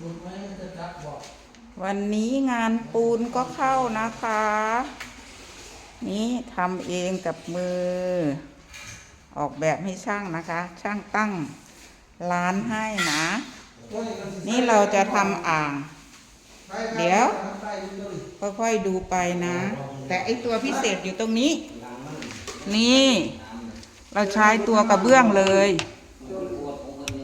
บุญไหมมันจะจับบอกวันนี้งานปูนก็เข้านะคะ นี่ทำเองกับมือ ออกแบบให้ช่างนะคะ ช่างตั้งร้านให้นะ นี่เราจะทำอ่าง เดี๋ยวค่อยๆดูไปนะ แต่ไอตัวพิเศษอยู่ตรงนี้ นี่ เราใช้ตัวกระเบื้องเลย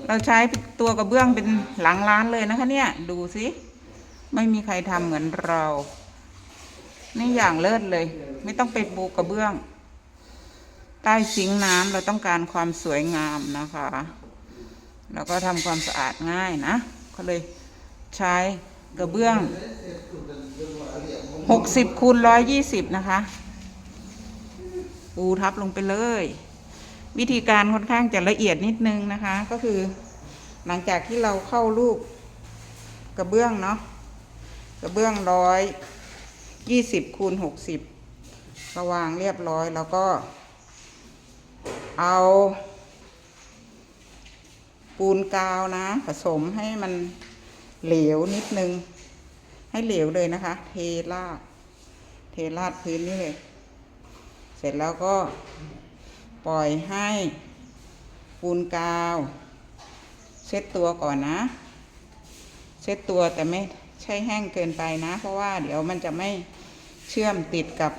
เราใช้ตัวกระเบื้องเป็นหลังร้านเลยนะคะ เนี่ย ดูสิไม่มีใครทำเหมือนเรา นี่อย่างเลิศเลย ไม่ต้องไปปูกระเบื้อง ใต้ซิงน้ำเราต้องการความสวยงามนะคะ แล้วก็ทำความสะอาดง่ายนะก็เลยใช้กระเบื้องหกสิบคูณร้อยยี่สิบนะคะ ปูทับลงไปเลย วิธีการค่อนข้างจะละเอียดนิดนึงนะคะ ก็คือหลังจากที่เราเข้ารูปกระเบื้องเนาะกระเบื้องร้อยยี่สิบคูณหกสิบระวางเรียบร้อยแล้วก็ เอาปูนกาวนะ ผสมให้มันเหลวนิดนึง ให้เหลวเลยนะคะ เทราดเทราดพื้นนี่เลย เสร็จแล้วก็ ปล่อยให้ปูนกาว เช็ดตัวก่อนนะ เช็ดตัวแต่ไม่ใช่แห้งเกินไปนะ เพราะว่าเดี๋ยวมันจะไม่เชื่อมติดกับ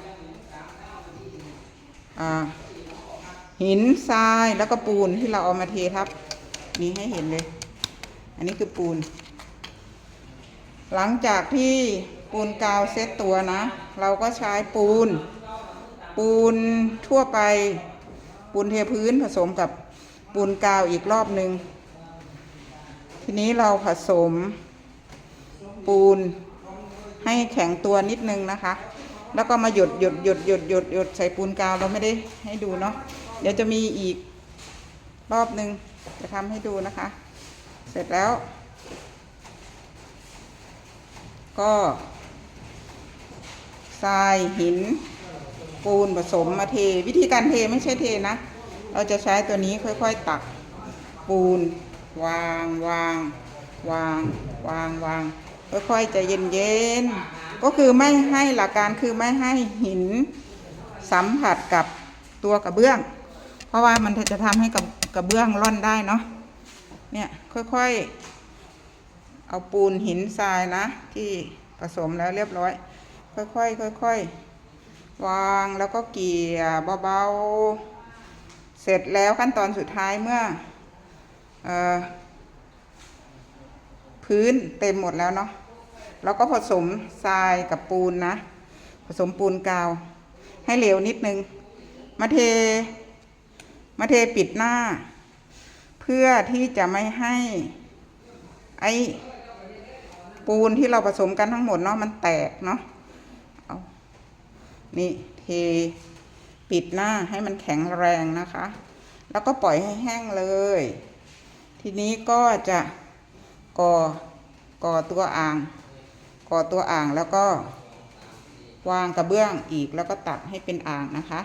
หินทรายแล้วก็ปูนที่เราเอามาเททับ นี้ให้เห็นเลย อันนี้คือปูน หลังจากที่ปูนกาวเซตตัวนะ เราก็ใช้ปูน ปูนทั่วไป ปูนเทพื้นผสมกับปูนกาวอีกรอบหนึ่งทีนี้เราผสมปูนให้แข็งตัวนิดนึงนะคะ แล้วก็มาหยดหยดหยดหยดหยดหยดใส่ปูนกาวเราไม่ได้ให้ดูเนาะเดี๋ยวจะมีอีกรอบหนึ่งจะทำให้ดูนะคะ เสร็จแล้ว ก็ทรายหิน ปูนผสมมาเท วิธีการเทไม่ใช่เทนะ เราจะใช้ตัวนี้ค่อยๆตักปูน วางวางวางวางวางค่อยๆจะเย็นๆก็คือไม่ให้หลักการคือไม่ให้หินสัมผัสกับตัวกระเบื้อง เพราะว่ามันจะทำให้กับกระเบื้องร่อนได้เนาะเนี่ยค่อยๆ เอาปูนหินทรายนะ ที่ผสมแล้วเรียบร้อย ค่อยๆค่อยๆ วางแล้วก็เกี่ยเบาๆ เสร็จแล้วขั้นตอนสุดท้ายเมื่อเออพื้นเต็มหมดแล้วเนาะเราก็ผสมทรายกับปูนนะ ผสมปูนกาว ให้เหลวนิดนึง มาเท มาเทปิดหน้า เพื่อที่จะไม่ให้ไอปูนที่เราผสมกันทั้งหมดเนาะมันแตกเนาะ นี่เทปิดหน้าให้มันแข็งแรงนะคะ แล้วก็ปล่อยให้แห้งเลย ทีนี้ก็จะก่อก่อตัวอ่าง ก่อตัวอ่างแล้วก็ วางกระเบื้องอีกแล้วก็ตัดให้เป็นอ่างนะคะ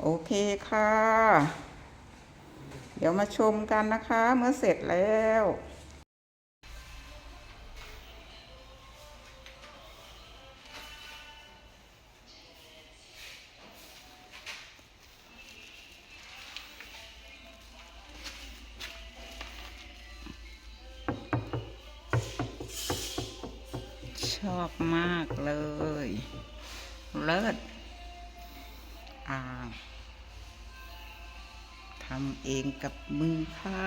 โอเคค่ะ เดี๋ยวมาชมกันนะคะ เมื่อเสร็จแล้ว ชอบมากเลย เลิศอ่างทำเองกับมือค่ะ